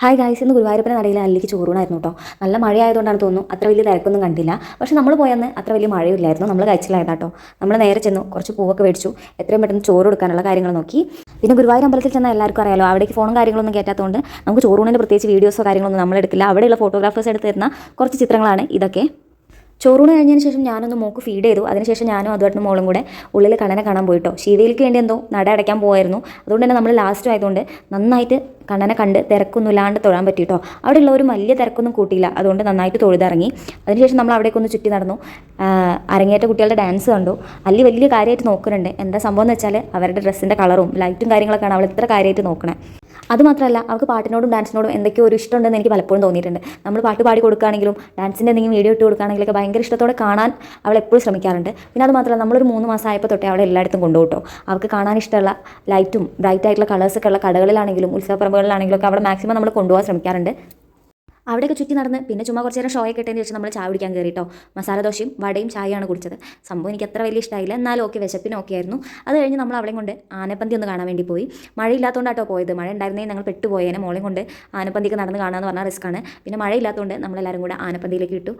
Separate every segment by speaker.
Speaker 1: Hi guys ഇന്ന് ഗുരുവായൂരപ്പന നടയിൽ അല്ലിക്ക് ചോറൂണായിരുന്നു കേട്ടോ നല്ല മഴയായതുകൊണ്ടാണ് തോന്നുന്നു അത്ര വലിയ തിരക്കൊന്നും കണ്ടില്ല. പക്ഷെ നമ്മൾ പോയന്ന് അത്ര വലിയ മഴയില്ലായിരുന്നു നമ്മൾ കഴിച്ചില്ലായിരുന്നു കേട്ടോ നമ്മൾ നേരെ ചെന്നു കുറച്ച് പൂവൊക്കെ മേടിച്ചു. എത്രയും പെട്ടെന്ന് ചോറ് കൊടുക്കാനുള്ള കാര്യങ്ങൾ നോക്കി. പിന്നെ ഗുരുവായൂർ അമ്പലത്തിൽ ചെന്നാൽ എല്ലാവർക്കും അറിയാലോ അവിടേക്ക് ഫോണും കാര്യങ്ങളൊന്നും കയറ്റാത്തതുകൊണ്ട് നമുക്ക് ചോറൂണിന്റെ പ്രത്യേകിച്ച് വീഡിയോസോ കാര്യങ്ങളൊന്നും നമ്മൾ എടുക്കില്ല അവിടെയുള്ള ഫോട്ടോഗ്രാഫേഴ്സ് എടുത്ത് തരുന്ന കുറച്ച് ചിത്രങ്ങളാണ് ഇതൊക്കെ. ചോറൂണ് കഴിഞ്ഞതിന് ശേഷം ഞാനൊന്ന് മോക്ക് ഫീഡ് ചെയ്തു. അതിനുശേഷം ഞാനും അതുമായിട്ട് മോളും കൂടെ ഉള്ളിൽ കണ്ണനെ കാണാൻ പോയിട്ടോ ശീതയിലേക്ക് വേണ്ടി എന്തോ നട അടയ്ക്കാൻ പോകായിരുന്നു അതുകൊണ്ട് തന്നെ നമ്മൾ ലാസ്റ്റ് ആയതുകൊണ്ട് നന്നായിട്ട് കണ്ണനെ കണ്ട് തിരക്കൊന്നും ഇല്ലാണ്ട് തൊഴാൻ പറ്റിയിട്ടോ? അവിടെ ഉള്ളവരും വലിയ തിരക്കൊന്നും കൂട്ടിയില്ല. അതുകൊണ്ട് നന്നായിട്ട് തൊഴുതിറങ്ങി. അതിനുശേഷം നമ്മൾ അവിടേക്ക് ഒന്ന് ചുറ്റി നടന്നു. അരങ്ങേറ്റ കുട്ടികളുടെ ഡാൻസ് കണ്ടു. അല്ലി വലിയ കാര്യമായിട്ട് നോക്കുന്നുണ്ട്. എന്താ സംഭവം എന്ന് വെച്ചാൽ അവരുടെ ഡ്രസ്സിന്റെ കളറും ലൈറ്റും കാര്യങ്ങളൊക്കെയാണ് അവൾ ഇത്ര കാര്യമായിട്ട് നോക്കണേ. അതുമാത്രമല്ല അവർക്ക് പാട്ടിനോടും ഡാൻസിനോടും എന്തൊക്കെയോ ഒരു ഇഷ്ടമുണ്ടെന്ന് എനിക്ക് പലപ്പോഴും തോന്നിയിട്ടുണ്ട്. നമ്മൾ പാട്ട് പാടി കൊടുക്കുകയാണെങ്കിലും ഡാൻസിന്റെ എന്തെങ്കിലും വീഡിയോ ഇട്ട് കൊടുക്കുകയാണെങ്കിലൊക്കെ ഭയങ്കര ഇഷ്ടത്തോടെ കാണാൻ അവൾ എപ്പോഴും ശ്രമിക്കാറുണ്ട്. പിന്നെ അത് മാത്രമല്ല നമ്മളൊരു മൂന്ന് മാസം ആയപ്പോൾ തൊട്ടേ അവളെ എല്ലായിടത്തും കൊണ്ടുപോട്ടോ അവൾക്ക് കാണാൻ ഇഷ്ടമുള്ള ലൈറ്റും ബ്രൈറ്റ് ആയിട്ടുള്ള കളേഴ്സൊക്കെ ഉള്ള കടകളിലാണെങ്കിലും ഉത്സവപ്പറമ്പുകളിലാണെങ്കിലും ഒക്കെ അവിടെ മാക്സിമം നമ്മൾ കൊണ്ടുപോകാൻ ശ്രമിക്കാറുണ്ട്. അവിടെയൊക്കെ ചുറ്റി നടന്ന് പിന്നെ ചുമ്മാ കുറച്ച് നേരം ഷോയൊക്കെ ഇട്ടതിന് ശേഷം നമ്മൾ ചായ കുടിക്കാൻ കയറി കേട്ടോ. മസാല ദോശയും വടയും ചായയാണ് കുടിച്ചത്. സംഭവം എനിക്ക് അത്ര വലിയ ഇഷ്ടമായില്ല എന്നാലും ഓക്കെ വിശപ്പിന് ഓക്കെ ആയിരുന്നു. അത് കഴിഞ്ഞ് നമ്മൾ അവളെയും കൊണ്ട് ആനപ്പന്തി ഒന്ന് കാണാൻ വേണ്ടി പോയി. മഴയില്ലാത്തതുകൊണ്ടാട്ടോ പോയത്. മഴ ഉണ്ടായിരുന്നെങ്കിൽ ഞങ്ങൾ പെട്ടുപോയേനെ. മോളെയും കൊണ്ട് ആനപ്പന്തിക്ക് നടന്ന് കാണാമെന്ന് പറഞ്ഞാൽ റിസ്ക്കാണ് പിന്നെ മഴയില്ലാത്തതുകൊണ്ട് നമ്മളെല്ലാവരും കൂടെ ആനപ്പന്തിയിലേക്ക് ഇട്ടു.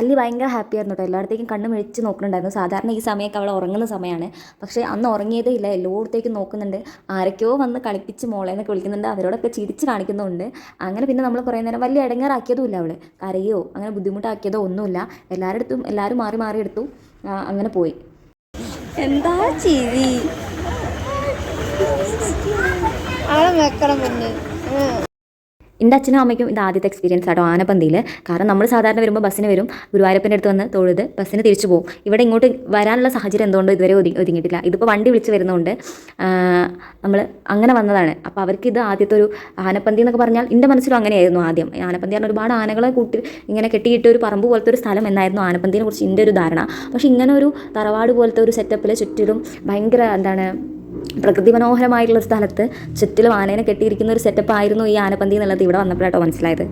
Speaker 1: അല്ലി ഭയങ്കര ഹാപ്പി ആയിരുന്നു കേട്ടോ. എല്ലായിടത്തേക്കും കണ്ണ് മിഴിച്ച് നോക്കുന്നുണ്ടായിരുന്നു സാധാരണ ഈ സമയമൊക്കെ അവൾ ഉറങ്ങുന്ന സമയമാണ്. പക്ഷേ അന്ന് ഉറങ്ങിയതേ ഇല്ല. എല്ലായിടത്തേക്കും നോക്കുന്നുണ്ട്. ആരൊക്കെയോ വന്ന് കളിപ്പിച്ച് മോളെ എന്നൊക്കെ വിളിക്കുന്നുണ്ട്. അവരോടൊക്കെ ചിരിച്ച് കാണിക്കുന്നുണ്ട്. അങ്ങനെ പിന്നെ നമ്മൾ കുറേ നേരം വലിയ ഇടങ്ങാറാക്കിയതും ഇല്ല അവൾ കരയോ അങ്ങനെ ബുദ്ധിമുട്ടാക്കിയതോ ഒന്നുമില്ല. എല്ലാവരുടെ അടുത്തും എല്ലാവരും മാറി മാറി എടുത്തു. അങ്ങനെ പോയി.
Speaker 2: എന്താ ചിരി? ആളെ വെക്കണം പിന്നെ.
Speaker 1: എന്റെ അച്ഛനും അമ്മയ്ക്കും ഇത് ആദ്യത്തെ എക്സ്പീരിയൻസ് ആട്ടോ ആനപ്പന്തിയിൽ കാരണം നമ്മൾ സാധാരണ വരുമ്പോൾ ബസ്സിന് വരും ഗുരുവായൂരപ്പന്റെ അടുത്ത് വന്ന് തൊഴുത് ബസ്സിന് തിരിച്ചു പോകും ഇവിടെ ഇങ്ങോട്ട് വരാനുള്ള സാഹചര്യം എന്തുകൊണ്ട് ഇതുവരെ ഒതുങ്ങി ഒതുങ്ങിയിട്ടില്ല. ഇതിപ്പോൾ വണ്ടി വിളിച്ച് വരുന്നതുകൊണ്ട് നമ്മൾ അങ്ങനെ വന്നതാണ്. അപ്പോൾ അവർക്ക് ഇത് ആദ്യത്തെ ഒരു ആനപ്പന്തി എന്നൊക്കെ പറഞ്ഞാൽ എന്റെ മനസ്സിലും അങ്ങനെയായിരുന്നു ആദ്യം. ആനപ്പന്തി പറഞ്ഞാൽ ഒരുപാട് ആനകളെ കൂട്ടി ഇങ്ങനെ കെട്ടിയിട്ട് ഒരു പറമ്പ് പോലത്തെ ഒരു സ്ഥലം എന്നായിരുന്നു ആനപ്പന്തിനെ കുറിച്ച് എന്റെ ഒരു ധാരണ. പക്ഷേ ഇങ്ങനെ ഒരു തറവാട് പോലത്തെ ഒരു സെറ്റപ്പിൽ ചുറ്റിലും ഭയങ്കര എന്താണ് പ്രകൃതി മനോഹരമായിട്ടുള്ള സ്ഥലത്ത് ചുറ്റിലും ആനേനെ കെട്ടിയിരിക്കുന്ന ഒരു സെറ്റപ്പ് ആയിരുന്നു ഈ ആനപ്പന്തി എന്നുള്ളത് ഇവിടെ വന്നപ്പോഴാട്ടോ മനസ്സിലായത്.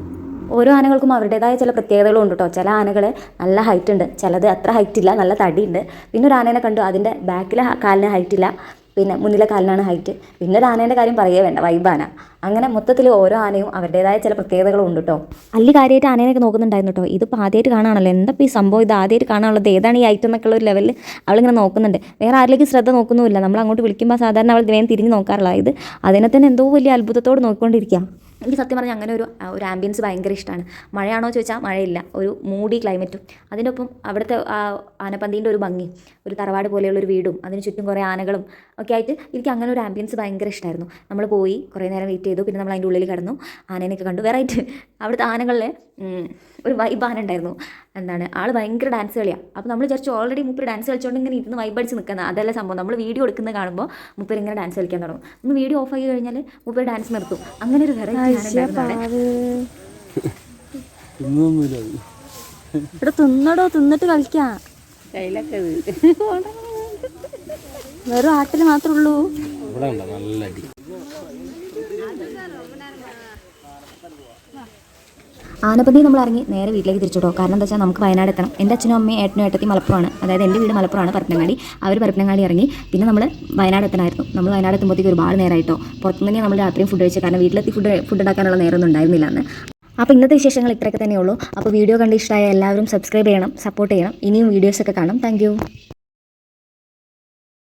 Speaker 1: ഓരോ ആനകൾക്കും അവരുടേതായ ചില പ്രത്യേകതകളും ഉണ്ട് കേട്ടോ ചില ആനകൾ നല്ല ഹൈറ്റ് ഉണ്ട് ചിലത് അത്ര ഹൈറ്റ് ഇല്ല നല്ല തടിയുണ്ട്. പിന്നെ ഒരു ആനേനെ കണ്ടു അതിന്റെ ബാക്കിലെ കാലിന് ഹൈറ്റ് ഇല്ല. പിന്നെ മുന്നിലെ കാലിനാണ് ഹൈറ്റ് പിന്നെ ഒരു ആനേന്റെ കാര്യം പറയേ വേണ്ട വൈബാന അങ്ങനെ മൊത്തത്തിൽ ഓരോ ആനയും അവരുടേതായ ചില പ്രത്യേകതകളും ഉണ്ട് കേട്ടോ അല്ലി കാര്യമായിട്ട് ആനേനൊക്കെ നോക്കുന്നുണ്ടായിരുന്നു കേട്ടോ ഇതിപ്പോൾ ആദ്യമായിട്ട് കാണാണല്ലോ എന്താ ഇപ്പോൾ ഈ സംഭവം? ഇത് ആദ്യമായിട്ട് കാണാനുള്ളത്? ഏതാണ് ഈ ഐറ്റം എന്നൊക്കെ ഒരു ലെവലിൽ അവളിങ്ങനെ നോക്കുന്നുണ്ട്. വേറെ ആരിലേക്കും ശ്രദ്ധ നോക്കുന്നുമില്ല. നമ്മൾ അങ്ങോട്ട് വിളിക്കുമ്പോൾ സാധാരണ അവൾ വേഗം തിരിഞ്ഞ് നോക്കാറുള്ളത് അതിനെ തന്നെ എന്തോ വലിയ അത്ഭുതത്തോട് നോക്കിക്കൊണ്ടിരിക്കുക എനിക്ക് സത്യം പറഞ്ഞാൽ അങ്ങനെ ഒരു ഒരു ആംബിയൻസ് ഭയങ്കര ഇഷ്ടമാണ് മഴയാണോ ചോദിച്ചാൽ മഴയില്ല. ഒരു മൂടി ക്ലൈമറ്റും അതിനൊപ്പം അവിടുത്തെ ആ ആനപ്പന്തീന്റെ ഒരു ഭംഗി ഒരു തറവാട് പോലെയുള്ള ഒരു വീടും അതിന് ചുറ്റും കുറേ ആനകളും ഒക്കെ ആയിട്ട് എനിക്ക് അങ്ങനെ ഒരു ആംബിയൻസ് ഭയങ്കര ഇഷ്ടമായിരുന്നു നമ്മൾ പോയി കുറേ നേരം വെയിറ്റ് ചെയ്തു പിന്നെ നമ്മൾ അതിന്റെ ഉള്ളിൽ കിടന്നു ആനേനെയൊക്കെ കണ്ടു. വെറൈറ്റി അവിടുത്തെ ആനകളിലെ ഒരു വൈബ് ആന ഉണ്ടായിരുന്നു. എന്താണ് ആൾ ഭയങ്കര ഡാൻസ് കളിയാണ് അപ്പോൾ നമ്മൾ വിചാരിച്ചു ഓൾറെഡി മൂപ്പർ ഡാൻസ് കളിച്ചുകൊണ്ട് ഇങ്ങനെ ഇരുന്ന് വൈബടിച്ച് നിൽക്കുന്ന നിൽക്കുന്നത് അതല്ല സംഭവം. നമ്മൾ വീഡിയോ എടുക്കുന്നത് കാണുമ്പോൾ മൂപ്പർ ഇങ്ങനെ ഡാൻസ് കളിക്കാൻ തുടങ്ങും. ഒന്ന് വീഡിയോ ഓഫ് ആക്കി കഴിഞ്ഞാൽ മൂപ്പർ ഡാൻസ് നിർത്തും. അങ്ങനെ ഒരു വെറൈറ്റി ഇവിടെ തിന്നടോ തിന്നിട്ട് കളിക്കാം. വെറും ആട്ടിൽ മാത്രമേ ഉള്ളൂ.
Speaker 3: നല്ല അടി.
Speaker 1: ആനപ്പന്തി നമ്മൾ ഇറങ്ങി നേരെ വീട്ടിലേക്ക് തിരിച്ചിട്ടോ കാരണം എന്താ വെച്ചാൽ നമുക്ക് വയനാട് എത്തണം. എന്റെ അച്ഛനും അമ്മയും ഏട്ടനും ഏട്ടത്തി മലപ്പുറമാണ്. അതായത് എന്റെ വീട് മലപ്പുറമാണ് പരപ്പനങ്ങാടി. അവർ പരപ്പനങ്ങാടി ഇറങ്ങി. പിന്നെ നമ്മൾ വയനാട് എത്തണമായിരുന്നു. നമ്മൾ വയനാട് എത്തുമ്പോഴത്തേക്ക് ഒരുപാട് നേരമായിട്ടോ പുറത്തുനിന്ന് നമ്മൾ രാത്രിയും ഫുഡ് കഴിച്ചു. കാരണം വീട്ടിലെത്തി ഫുഡ് ഫുഡ് ഉണ്ടാക്കാനുള്ള നേരമൊന്നും ഉണ്ടായിരുന്നില്ല അപ്പോൾ ഇന്നത്തെ വിശേഷങ്ങൾ ഇത്രയൊക്കെ തന്നെയുള്ളൂ. അപ്പോൾ വീഡിയോ കണ്ട് ഇഷ്ടമായ എല്ലാവരും സബ്സ്ക്രൈബ് ചെയ്യണം സപ്പോർട്ട് ചെയ്യണം. ഇനിയും വീഡിയോസൊക്കെ കാണാം. താങ്ക്